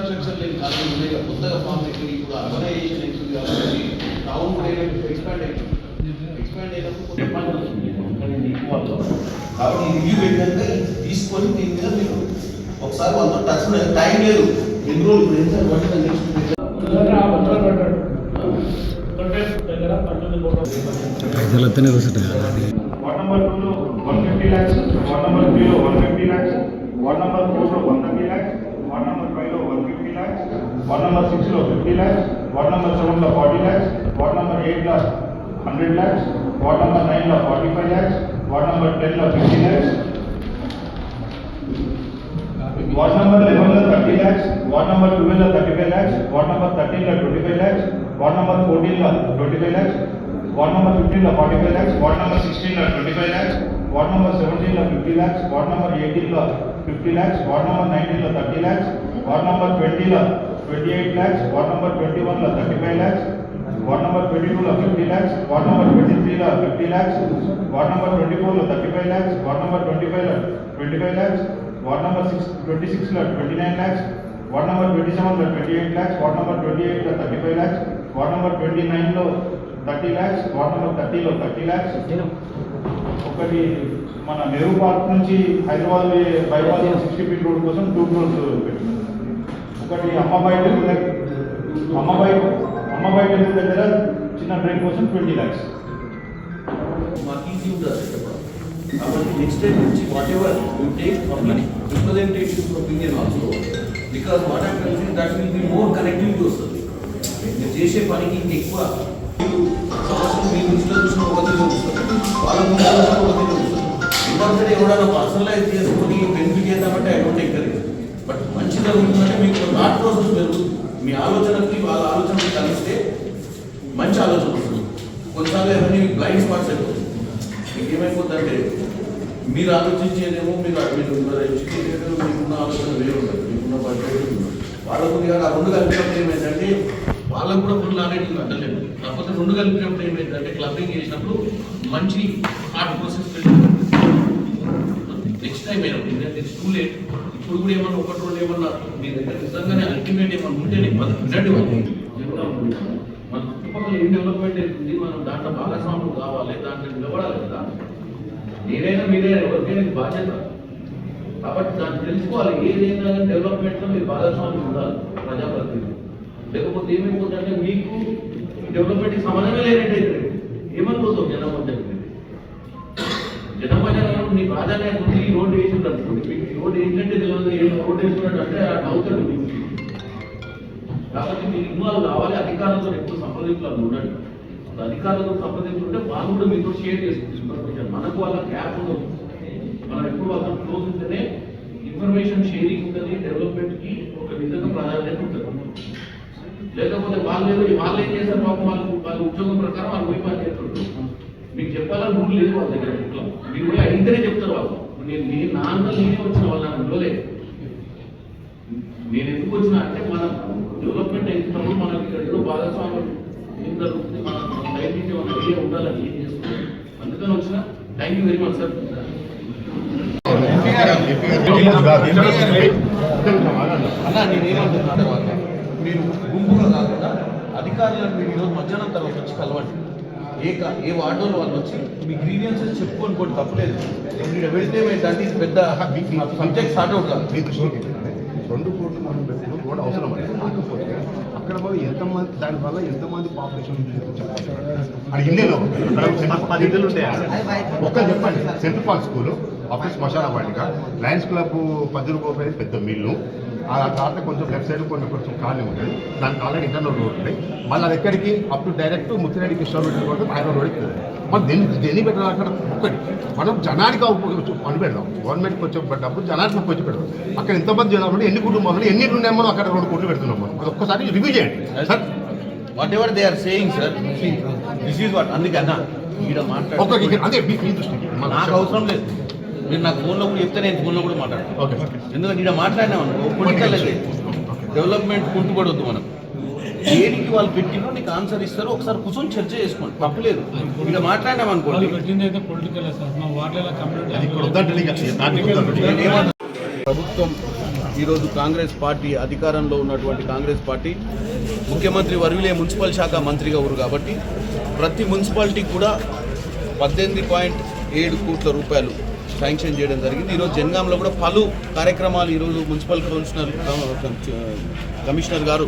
Infrastructure లేని college ఉన్నాయి కదా, కొత్తగా ఫామ్ అవుతుంది ఇప్పుడు అర్బనైజేషన్ అవుతుంది కాబట్టి టౌన్ కూడా ఎక్స్పాండ్ అవుతుంది ఎక్స్పాండ్ అయినప్పుడు కొన్ని ఇబ్బందులు వస్తుంది. కానీ ఇది ఎక్కువ కాబట్టి ఈ రివ్యూ ఏంటంటే తీసుకొని దీని మీద మీరు ఒకసారి వాళ్ళతో టచ్ ఉన్నది టైం లేదు ఎన్ని రోజులు ఇప్పుడు ఎంత పట్టిందని తెలుసుకుంటే పైసలు వస్తేనే కూర్చుంటా వార్డ్ నెంబర్ టూలో one fifty lakhs ward number త్రీలో one fifty lakhs ward number ఫోర్లో one thirty lakhs ward number ఫైవ్లో one fifty lakhs ward number సిక్స్లో ఫిఫ్టీ ల్యాక్స్ వార్డ్ నెంబర్ సెవెన్లో ఫార్టీ ల్యాక్స్ వార్డ్ నెంబర్ ఎయిట్లో హండ్రెడ్ ల్యాక్స్ వార్డ్ నెంబర్ నైన్లో forty five lakhs ward number టెన్లో fifty lakhs ward number లెవెన్లో thirty lakhs ward number ట్వెల్వ్లో thirty five lakhs ward number థర్టీన్లో twenty five lakhs ward number ఫోర్టీన్లో twenty five lakhs ward number ఫిఫ్టీన్లో forty five lakhs ward number సిక్స్టీన్లో twenty five lakhs ward number సెవెంటీన్లో fifty lakhs ward number ఎయిటీన్లో fifty lakhs ward number నైన్టీన్లో thirty lakhs ward number ట్వంటీలో twenty eight lakhs ward number twenty వన్లో thirty five lakhs ward number twenty టూలో fifty lakhs ward number twenty త్రీలో fifty lakhs ward number twenty ఫోర్లో thirty five lakhs ward number twenty ఫైవ్లో twenty five lakhs ward number six twenty సిక్స్లో twenty nine lakhs ward number twenty సెవెన్లో twenty eight lakhs ward number twenty ఎయిట్లో thirty five lakhs ward number twenty నైన్లో thirty lakhs number థర్టీలో thirty lakhs ఒకటి మన Nehru park నుంచి Hyderabad bypass sixty feet road కోసం two crores పెట్టినాం. ఒకటి అమ్మబాయి టెంపుల్ అమ్మబాయి అమ్మబాయి టెంపుల్ దగ్గర చిన్న డ్రైన్ కోసం ట్వంటీ ల్యాక్స్ మాకు ఈజీ ఉంటుంది కాబట్టి నెక్స్ట్ టైం నుంచి whatever you take money representative opinion also because what telling that will be more connectivity వస్తుంది. మీరు చేసే పనికి ఇంకెక్కువ మీరు సమస్యలు పర్సనలైజ్ చేసుకొని బెనిఫిట్ చేద్దామంటే ఐ డోంట్ బట్ మంచి జరుగుతుందంటే మీకు నాట్ ప్రాసెస్ పెరుగుతుంది మీ ఆలోచనకి వాళ్ళ ఆలోచనకి కలిస్తే మంచి ఆలోచన వస్తుంది కొన్నిసార్లు ఏమైనా బ్లైండ్ స్పాట్స్ అయిపోతుంది మీకు ఏమైపోతుందంటే మీరు ఆలోచించేదేమో మీరు మీరు మీకున్న ఆలోచన వేరు ఉంటుంది మీకున్న బడ్జెట్ వాళ్ళకు కొద్దిగా ఆ రెండు కలిపినప్పుడు ఏమైందంటే వాళ్ళకు కూడా ఫుల్ నాలెడ్జ్ అడ్డలేదు కాకపోతే రెండు కలిపినప్పుడు ఏమైందంటే క్లబ్బింగ్ చేసినప్పుడు మంచి ఆర్ట్ ప్రాసెస్ నెక్స్ట్ టైం అయినా ఎందుకంటే ఇట్స్ టూ లేట్ ఇప్పుడు కూడా ఏమన్నా ఒకటి రెండు ఏమన్నా మీ దగ్గర నిజంగానే అల్టిమేట్ ఏమన్నా ఉంటే మనం వినండి వాళ్ళు. మన చుట్టుపక్కల ఏం డెవలప్మెంట్ అవుతుంది మనం దాంట్లో భాగస్వాములు కావాలి దాంట్లో నిలబడాలి కదా. నేనైనా మీరే ఎవరికైనా బాధ్యత. కాబట్టి దాన్ని తెలుసుకోవాలి ఏదైనా కానీ డెవలప్మెంట్లో మీరు భాగస్వామ్యం ఉండాలి ప్రజాప్రతినిధి లేకపోతే ఏమైపోతుందంటే మీకు డెవలప్మెంట్కి సంబంధమే లేనట్టయితే ఏమైపోతుంది జనం అంటే జనం మధ్య నీ ప్రాధాన్యత ఉంది ఈ రోడ్డు వేసి అనుకోండి మీకు ఈ రోడ్డు ఏంటంటే తెలియదు ఏ రోడ్డు వేసుకున్నాడు అంటే ఆ నవ్వుతాడు మీకు. కాబట్టి మీరు ఇన్వాల్వ్ కావాలి అధికారులతో ఎక్కువ సంప్రదింపులు ఉండండి. అధికారులతో సంప్రదించుంటే వాళ్ళు కూడా మీతో షేర్ చేసుకుంటారు ఇన్ఫర్మేషన్ మనకు వాళ్ళ గ్యాప్ ఉండదు. మనం ఎప్పుడు వాళ్ళ క్లోజ్ ఉంటేనే ఇన్ఫర్మేషన్ షేరింగ్ ఉంటుంది డెవలప్మెంట్కి ఒక విధంగా ప్రాధాన్యత ఉంటుంది. లేకపోతే వాళ్ళు ఏదో వాళ్ళు ఏం చేస్తారు పాపం వాళ్ళు వాళ్ళ ఉద్యోగం ప్రకారం వాళ్ళు పోయి పని చేస్తుంటారు మీకు చెప్పాలని రూల్ లేదు వాళ్ళ దగ్గర ఇంట్లో. మీరు పోయి అడిగితేనే చెప్తారు వాళ్ళు. నేను నేను నా అంతా నేనే వచ్చిన వాళ్ళు నాకు ఇవ్వలేదు నేను ఎందుకు వచ్చినా అంటే మనం డెవలప్మెంట్ అవుతున్నప్పుడు మనకి ఇక్కడ ఏదో భాగస్వామ్యం ఏం జరుగుతుంది మనం మనం బయట నుంచి మన ఐడియా ఉండాలని ఏం చేస్తున్నాం అందుకని వచ్చిన thank you very much sir అన్న నేనేమంటున్నా తర్వాత మీరు గుంపుగా కాకుండా అధికారులను మీరు ఈరోజు మధ్యాహ్నం తర్వాత వచ్చి కలవండి. ఏ ఏ వార్డులో వాళ్ళు వచ్చి మీ గ్రీవియన్సెస్ చెప్పుకొని కూడా తప్పలేదు. మీరు వెళ్తే ఏంటంటే ఇది పెద్ద సబ్జెక్ట్ స్టార్ట్ అవుట్ కాదు. రెండు కోట్లు మనం పెట్టిన కూడా అవసరం అండి కాకపోతే అక్కడ పోయి ఎంతమంది దానివల్ల ఎంతమంది పాపులేషన్ అది ఇల్లేలో పది ఉంటాయి? ఒక్కరు చెప్పండి. సెంట్రల్ పాల్ స్కూల్ అప్పుడు శ్మశాన వాటిక లయన్స్ క్లబ్ పది రూపాయలు పెద్ద మిల్లు. ఆ తర్వాత కొంచెం లెఫ్ట్ సైడ్ కొంచెం కొంచెం ఖాళీ ఉంటుంది దానికి ఆల్రెడీ ఇంటర్నల్ రోడ్ ఉంటాయి మళ్ళీ అది ఎక్కడికి? Up to direct Muthireddy Krishna road ఆయన రోడ్ ఎక్కుతుంది మనం దేని దేని పెట్టాలి అక్కడ ఒకటి మనం జనానికి పని పెడదాం. గవర్నమెంట్కి వచ్చే డబ్బు జనానికి వచ్చి పెడదాం. అక్కడ ఎంతమంది జనాలు ఉంటే ఎన్ని కుటుంబాలు ఎన్ని ఉన్నాయో మనం అక్కడ రెండు కోట్లు పెడుతున్నాం మనం. అది ఒక్కసారి రివ్యూ చేయండి. Sir whatever they are saying sir this is what అందుకన్నా ఒక్క మాట్లాడు అదే మీ మన నాకు అవసరం లేదు. మీరు నాకు ఫోన్లో కూడా చెప్తే నేను ఫోన్లో కూడా మాట్లాడతాను ఓకే. ఎందుకంటే ఈడ మాట్లాడినాం అనుకో పొలిటికల్ అయితే. డెవలప్మెంట్ కుంటుపడొద్దు మనం. దేనికి వాళ్ళు పెట్టినో నీకు ఆన్సర్ ఇస్తారు ఒకసారి కూర్చొని చర్చ చేసుకోండి. తప్పులేదు ఇక్కడ మాట్లాడినాం అనుకోండి. ఇక్కడ ప్రభుత్వం ఈరోజు కాంగ్రెస్ పార్టీ అధికారంలో ఉన్నటువంటి కాంగ్రెస్ పార్టీ ముఖ్యమంత్రి వర్యులే మున్సిపల్ శాఖ మంత్రిగా ఉన్నారు కాబట్టి ప్రతి మున్సిపాలిటీకి కూడా పద్దెనిమిది పాయింట్ ఏడు కోట్ల రూపాయలు శాంక్షన్ చేయడం జరిగింది. ఈరోజు జనగాంలో కూడా పలు కార్యక్రమాలు ఈరోజు మున్సిపల్ కౌన్సిలర్ కమిషనర్ గారు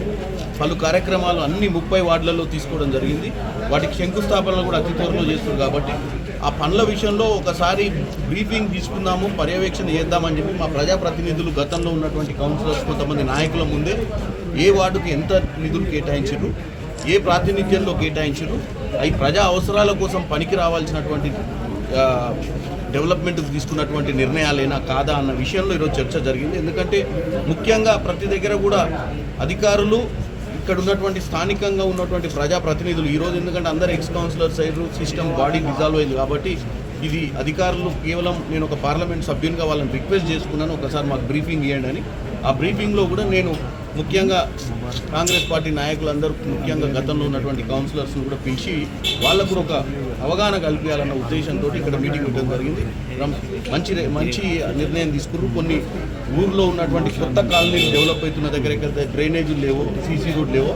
పలు కార్యక్రమాలు అన్ని ముప్పై వార్డులలో తీసుకోవడం జరిగింది. వాటికి శంకుస్థాపనలు కూడా అతి త్వరలో చేస్తున్నారు కాబట్టి ఆ పనుల విషయంలో ఒకసారి బ్రీఫింగ్ తీసుకుందాము పర్యవేక్షణ చేద్దామని చెప్పి మా ప్రజాప్రతినిధులు గతంలో ఉన్నటువంటి కౌన్సిలర్స్ కొంతమంది నాయకుల ముందే ఏ వార్డుకి ఎంత నిధులు కేటాయించారు ఏ ప్రాతినిధ్యంలో కేటాయించారు అవి ప్రజా అవసరాల కోసం పనికి రావాల్సినటువంటి డెవలప్మెంట్కి తీసుకున్నటువంటి నిర్ణయాలేనా కాదా అన్న విషయంలో ఈరోజు చర్చ జరిగింది. ఎందుకంటే ముఖ్యంగా ప్రతి దగ్గర కూడా అధికారులు ఇక్కడ ఉన్నటువంటి స్థానికంగా ఉన్నటువంటి ప్రజాప్రతినిధులు ఈరోజు ఎందుకంటే అందరు ex councillor side system body dissolve అయింది కాబట్టి ఇది అధికారులు కేవలం నేను ఒక పార్లమెంట్ సభ్యునిగా వాళ్ళని రిక్వెస్ట్ చేసుకున్నాను. ఒకసారి మాకు బ్రీఫింగ్ ఇవ్వండి అని. ఆ బ్రీఫింగ్లో కూడా నేను ముఖ్యంగా కాంగ్రెస్ పార్టీ నాయకులందరూ ముఖ్యంగా గతంలో ఉన్నటువంటి కౌన్సిలర్స్ని కూడా పిలిచి వాళ్ళకు కూడా ఒక అవగాహన కల్పించాలన్న ఉద్దేశంతో ఇక్కడ మీటింగ్ ఉండడం జరిగింది. మంచి మంచి నిర్ణయం తీసుకున్నారు. కొన్ని ఊర్లో ఉన్నటువంటి కొత్త కాలనీలు డెవలప్ అవుతున్న దగ్గర ఎక్కడ డ్రైనేజీలు లేవో సీసీ రోడ్ లేవో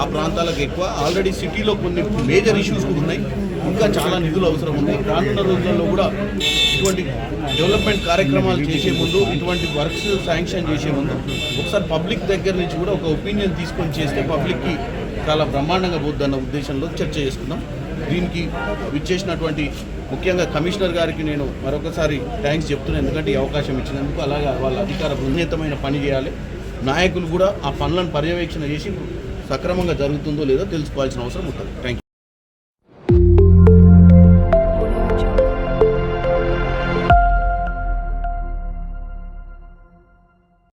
ఆ ప్రాంతాలకు ఎక్కువ. ఆల్రెడీ సిటీలో కొన్ని మేజర్ ఇష్యూస్ కూడా ఉన్నాయి. ఇంకా చాలా నిధులు అవసరం ఉంది. రానున్న రోజుల్లో కూడా ఇటువంటి డెవలప్మెంట్ కార్యక్రమాలు చేసే ముందు ఇటువంటి వర్క్స్ శాంక్షన్ చేసే ముందు ఒకసారి పబ్లిక్ దగ్గర నుంచి కూడా ఒక ఒపీనియన్ తీసుకొని చేస్తే పబ్లిక్కి చాలా బ్రహ్మాండంగా పోద్దన్న ఉద్దేశంలో చర్చ చేసుకుందాం. దీనికి విచ్చేసినటువంటి ముఖ్యంగా కమిషనర్ గారికి నేను మరొకసారి థ్యాంక్స్ చెప్తున్నాను ఎందుకంటే ఈ అవకాశం ఇచ్చినందుకు అలాగే వాళ్ళ అధికార బృహత్తమైన పని చేయాలి. నాయకులు కూడా ఆ పనులను పర్యవేక్షణ చేసి సక్రమంగా జరుగుతుందో లేదో తెలుసుకోవాల్సిన అవసరం ఉంటుంది. Thank you